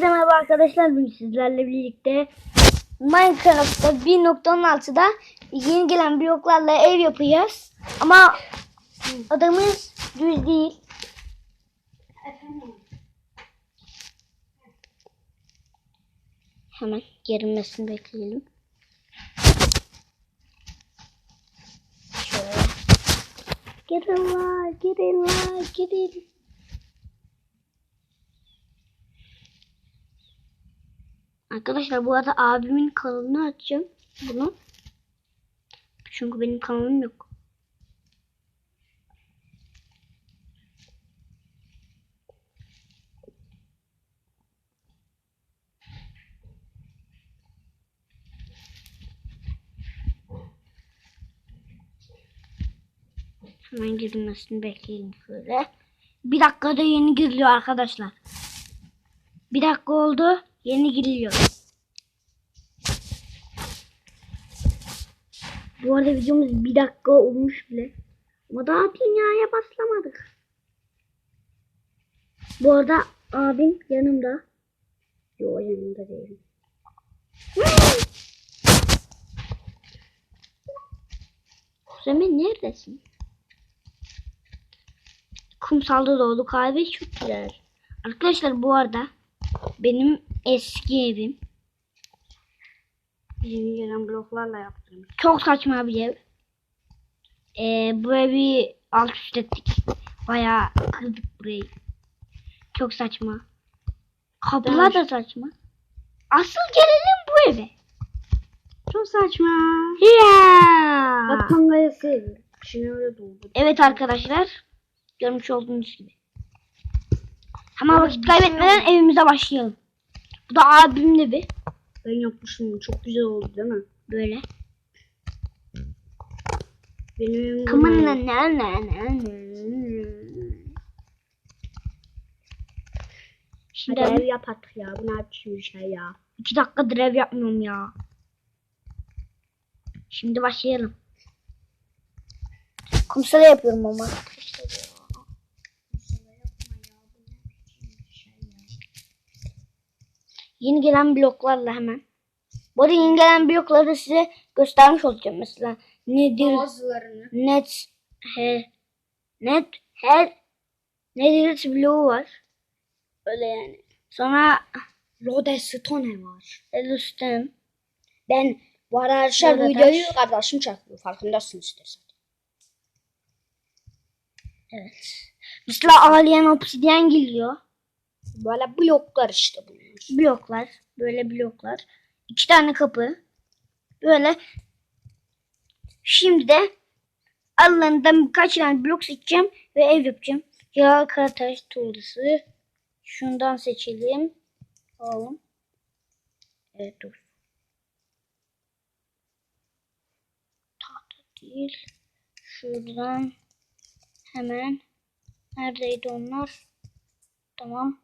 Hepinize merhaba arkadaşlar. Bugün sizlerle birlikte Minecraft'ta 1.16'da yeni gelen bloklarla ev yapacağız. Ama adamız düz değil. Hemen gerilmesini bekleyelim. Şöyle. Gelin la, gelin la, gelin. Arkadaşlar bu arada abimin kanalını açacağım. Bunu. Çünkü benim kanalım yok. Hemen girilmesini bekleyin şöyle. Bir dakikada yeni giriliyor arkadaşlar. Bir dakika oldu. Yeni giriliyor. Bu arada videomuz bir dakika olmuş bile. Ama daha dünyaya başlamadık. Bu arada abim yanımda. Yo yanımda değil. Kuzemin neredesin? Kumsalda doğdu kahve çok güzel. Arkadaşlar bu arada benim eski evim. Yeni gelen bloklarla yaptırmış. Çok saçma bir ev. Ee, bu evi alt üst ettik. Bayağı kırdık burayı. Çok saçma. Kapılar da saçma. Asıl gelelim bu eve. Çok saçma. Ya. Batman gayesi evi. Şimdi öyle doldu. Evet arkadaşlar. Görmüş olduğunuz gibi. Hemen vakit kaybetmeden evimize başlayalım. Bu da abimin evi. Ben yapmışım. Çok güzel oldu değil mi? Böyle. Benim böyle. ne ne ne ne. Şimdi Hadi ev yap artık ya. Bu ne biçim bir şey ya. iki dakikadır ev yapmıyorum ya. Şimdi başlayalım. Kumsala yapıyorum ama. Yeni gelen bloklarla hemen. Bu arada yeni gelen blokları size göstermiş olacağım. Mesela nedir? Bazılarını. Net he net her nedir bloğu var. Öyle yani. Sonra Rodestone var. Elustem. Ben bu arkadaşlar bu Rodetaş. videoyu kardeşim çekiyor. Farkındasın istersen. Evet. Mesela ağlayan obsidyen geliyor. Böyle bloklar işte bunlar. Bloklar. Böyle bloklar. İki tane kapı. Böyle. Şimdi de aralarından birkaç tane blok seçeceğim ve ev yapacağım. Ya karataş tuğlası. Şundan seçelim. Alalım. Evet dur. Tahta değil. Şuradan hemen neredeydi onlar? Tamam.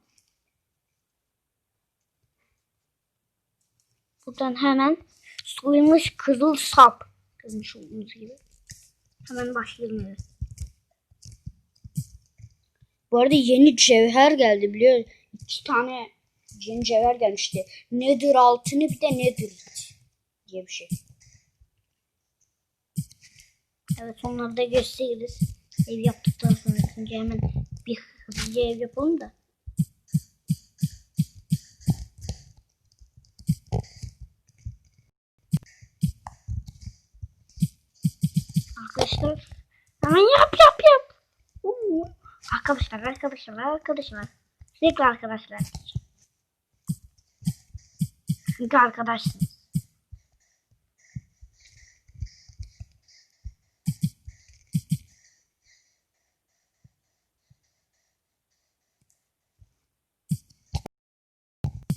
Buradan hemen soyulmuş kızıl sap. Görmüş olduğunuz gibi. Hemen başlayalım evet. Bu arada yeni cevher geldi biliyor musun? İki tane yeni cevher gelmişti. Nedir altını bir de nedir diye bir şey. Evet onları da gösteririz. Ev yaptıktan sonra çünkü hemen bir hızlıca ev yapalım da. Arkadaşlar hemen yap yap yap. Oo. Arkadaşlar arkadaşlar arkadaşlar. Sürekli arkadaşlar. Çünkü arkadaşsınız.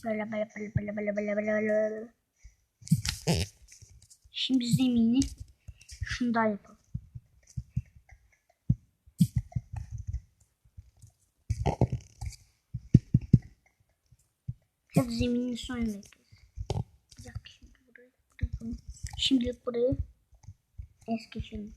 Böyle böyle böyle böyle böyle böyle böyle böyle. Şimdi zemini şundan yapalım. Hep zeminin sonra yapıyoruz. Bir dakika şimdi burayı. Şimdilik burayı es geçelim.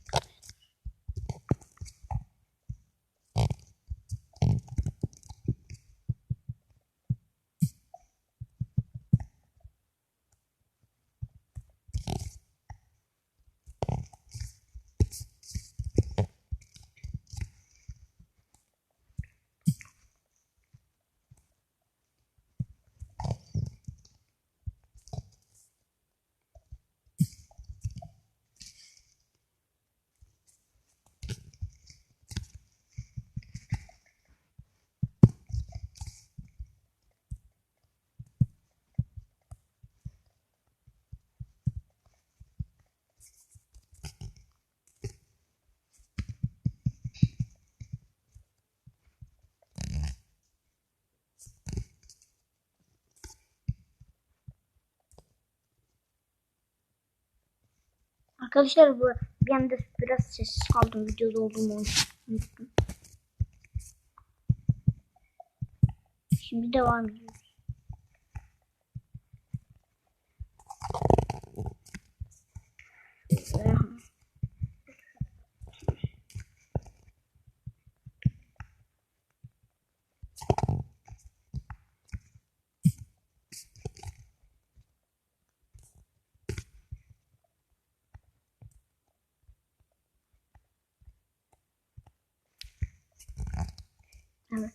Arkadaşlar bu bir anda biraz sessiz kaldım videoda olduğumu unuttum. Şimdi devam ediyoruz. Evet.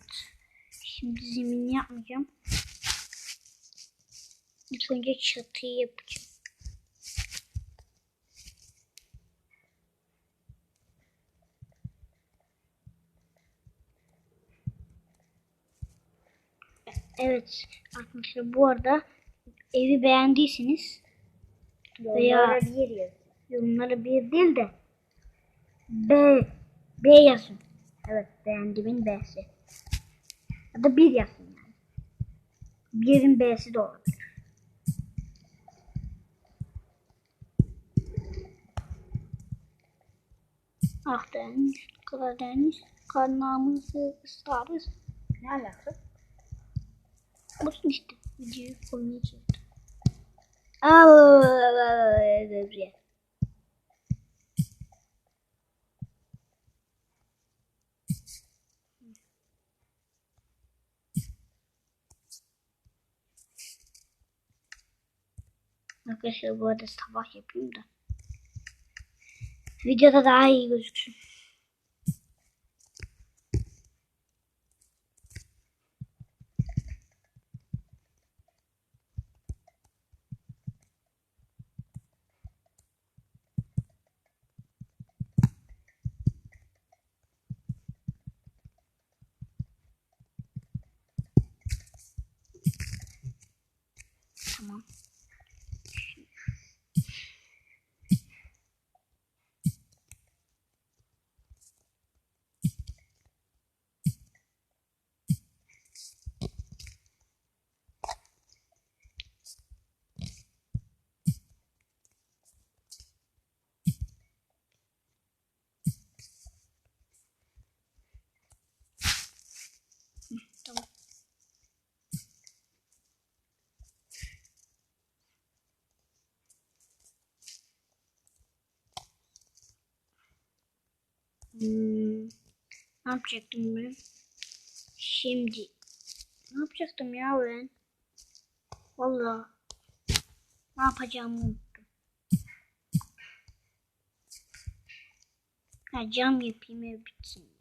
Şimdi zemini yapmayacağım. İlk önce çatıyı yapacağım. Evet arkadaşlar bu arada evi beğendiyseniz Veya bir yorumlara bir değil de B B yazın. Evet beğendiğimin B'si. Ya da bir yazın yani. Birin B'si de olabilir. Ah Deniz, Karadeniz, karnımızı ıslarız. Ne alaka? Olsun işte. Videoyu koymaya çalıştım. Aa, evet. Arkadaşlar bu arada sabah yapayım da. Videoda daha iyi gözüksün. Tamam. Hı, Tamam. Hmm, ne yapacaktım ben? Şimdi ne yapacaktım ya ben? Vallahi ne yapacağımı unuttum. Ha, cam yapayım ev bitsin ya.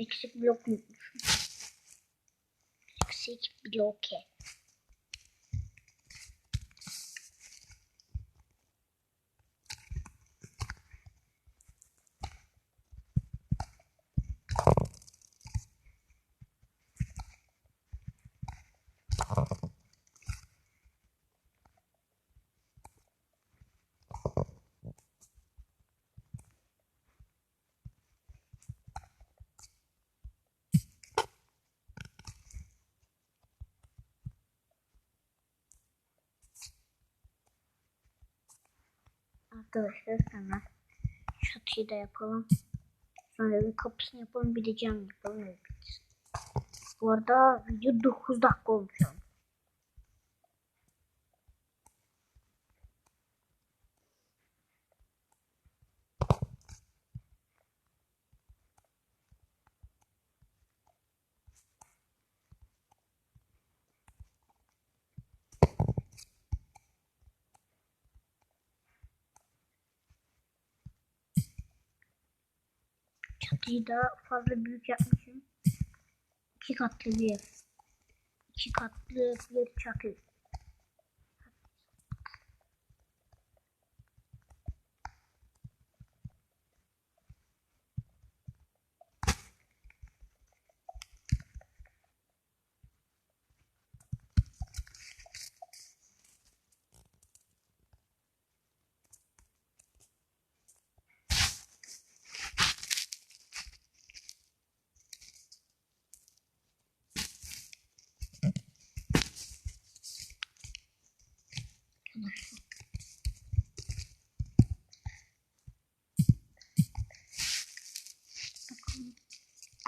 Eksik blok unutmuşum. Eksik bloke. Arkadaşlar hemen çatıyı da yapalım. Sonra bir kapısını yapalım bir de cam yapalım. bitsin. Bu arada video 9 dakika olmuş. Şu an. Çatıyı da fazla büyük yapmışım. İki katlı bir ev. İki katlı bir çatı.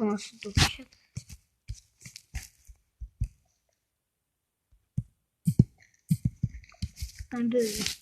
Bu nasıl duruşu? Ben de öyle.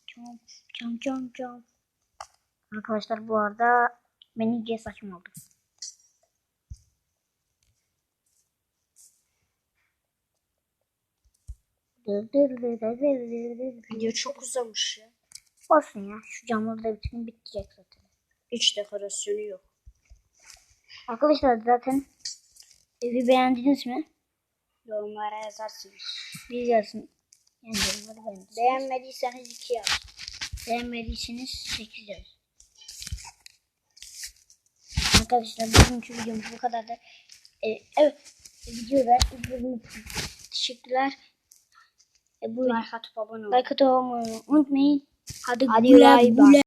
Arkadaşlar bu arada ben iyice saçma oldum. Video çok uzamış ya. Olsun ya. Şu camları da bütün bitecek zaten. Hiç dekorasyonu yok. Arkadaşlar zaten evi beğendiniz mi? Yorumlara yazarsınız. Bir yazın. Yani yorumları beğendiniz. Beğenmediyseniz iki yaz. Beğenmediyseniz 8 yazın. Arkadaşlar bugünkü videomuz bu kadar da. Ee, evet. Videoda izlediğiniz için teşekkürler. E, bu Like atıp abone olmayı unutmayın. Hadi, Hadi güle güle.